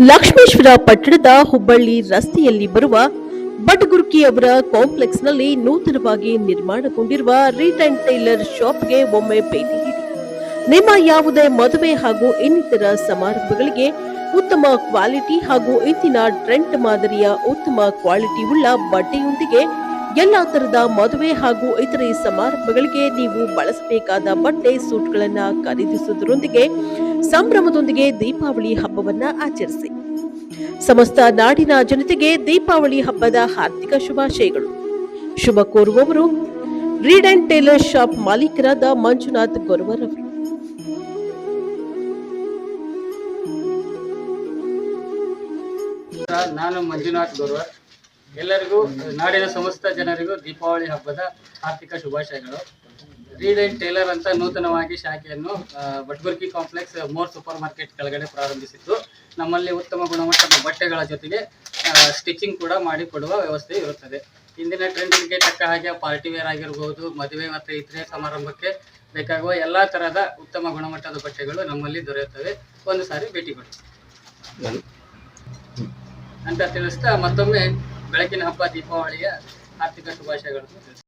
ಲಕ್ಷ್ಮೇಶ್ವರ ಪಟ್ಟಣದ ಹುಬ್ಬಳ್ಳಿ ರಸ್ತೆಯಲ್ಲಿ ಬರುವ ಬಟಗುರ್ಕಿ ಅವರ ಕಾಂಪ್ಲೆಕ್ಸ್ನಲ್ಲಿ ನೂತನವಾಗಿ ನಿರ್ಮಾಣಗೊಂಡಿರುವ ರೀಟ್ ಅಂಡ್ ಟೈಲರ್ ಶಾಪ್ಗೆ ಒಮ್ಮೆ ಭೇಟಿ ನೀಡಿ. ನಿಮ್ಮ ಯಾವುದೇ ಮದುವೆ ಹಾಗೂ ಇನ್ನಿತರ ಸಮಾರಂಭಗಳಿಗೆ ಉತ್ತಮ ಕ್ವಾಲಿಟಿ ಹಾಗೂ ಇಂದಿನ ಟ್ರೆಂಡ್ ಮಾದರಿಯ ಉತ್ತಮ ಕ್ವಾಲಿಟಿ ಉಳ್ಳ ಬಟ್ಟೆಯೊಂದಿಗೆ ಎಲ್ಲಾ ತರದ ಮದುವೆ ಹಾಗೂ ಇತರೆ ಸಮಾರಂಭಗಳಿಗೆ ನೀವು ಬಳಸಬೇಕಾದ ಬಟ್ಟೆ ಸೂಟ್ಗಳನ್ನ ಖರೀದಿಸುವುದರೊಂದಿಗೆ ಸಂಭ್ರಮದೊಂದಿಗೆ ದೀಪಾವಳಿ ಹಬ್ಬವನ್ನ ಆಚರಿಸಿ. ಸಮಸ್ತ ನಾಡಿನ ಜನತೆಗೆ ದೀಪಾವಳಿ ಹಬ್ಬದ ಹಾರ್ದಿಕ ಶುಭಾಶಯಗಳು. ಶುಭ ಕೋರುವವರು ರೀಡ್ ಅಂಡ್ ಟೇಲರ್ ಶಾಪ್ ಮಾಲೀಕರಾದ ಮಂಜುನಾಥ್ ಗೊರವರ್ ನಾನು ಮಂಜುನಾಥ್ ಗೌರವರ್. ಎಲ್ಲರಿಗೂ ನಾಡಿನ ಸಮಸ್ತ ಜನರಿಗೂ ದೀಪಾವಳಿ ಹಬ್ಬದ ಆರ್ಥಿಕ ಶುಭಾಶಯಗಳು. ರೀಡ್ ಅಂಡ್ ಟೇಲರ್ ಅಂತ ನೂತನವಾಗಿ ಶಾಖೆಯನ್ನು Batburki complex More super market ಕೆಳಗಡೆ ಪ್ರಾರಂಭಿಸಿದ್ದು ನಮ್ಮಲ್ಲಿ ಉತ್ತಮ ಗುಣಮಟ್ಟದ ಬಟ್ಟೆಗಳ ಜೊತೆಗೆ ಸ್ಟಿಚಿಂಗ್ ಕೂಡ ಮಾಡಿಕೊಡುವ ವ್ಯವಸ್ಥೆ ಇರುತ್ತದೆ. ಇಂದಿನ ಟ್ರೆಂಡಿಗೆ ತಕ್ಕ ಹಾಗೆ ಪಾರ್ಟಿ ವೇರ್ ಆಗಿರ್ಬೋದು ಮದುವೆ ಮತ್ತು ಇತರೆ ಸಮಾರಂಭಕ್ಕೆ ಬೇಕಾಗುವ ಎಲ್ಲ ತರಹದ ಉತ್ತಮ ಗುಣಮಟ್ಟದ ಬಟ್ಟೆಗಳು ನಮ್ಮಲ್ಲಿ ದೊರೆಯುತ್ತವೆ. ಒಂದು ಸಾರಿ ಭೇಟಿ ಕೊಡಿ. ಅಂತ ತಿಳಿಸ್ತಾ ಮತ್ತೊಮ್ಮೆ ಬೆಳಕಿನ ಹಬ್ಬ ದೀಪಾವಳಿಯ ಆರ್ಥಿಕ ಶುಭಾಶಯಗಳನ್ನು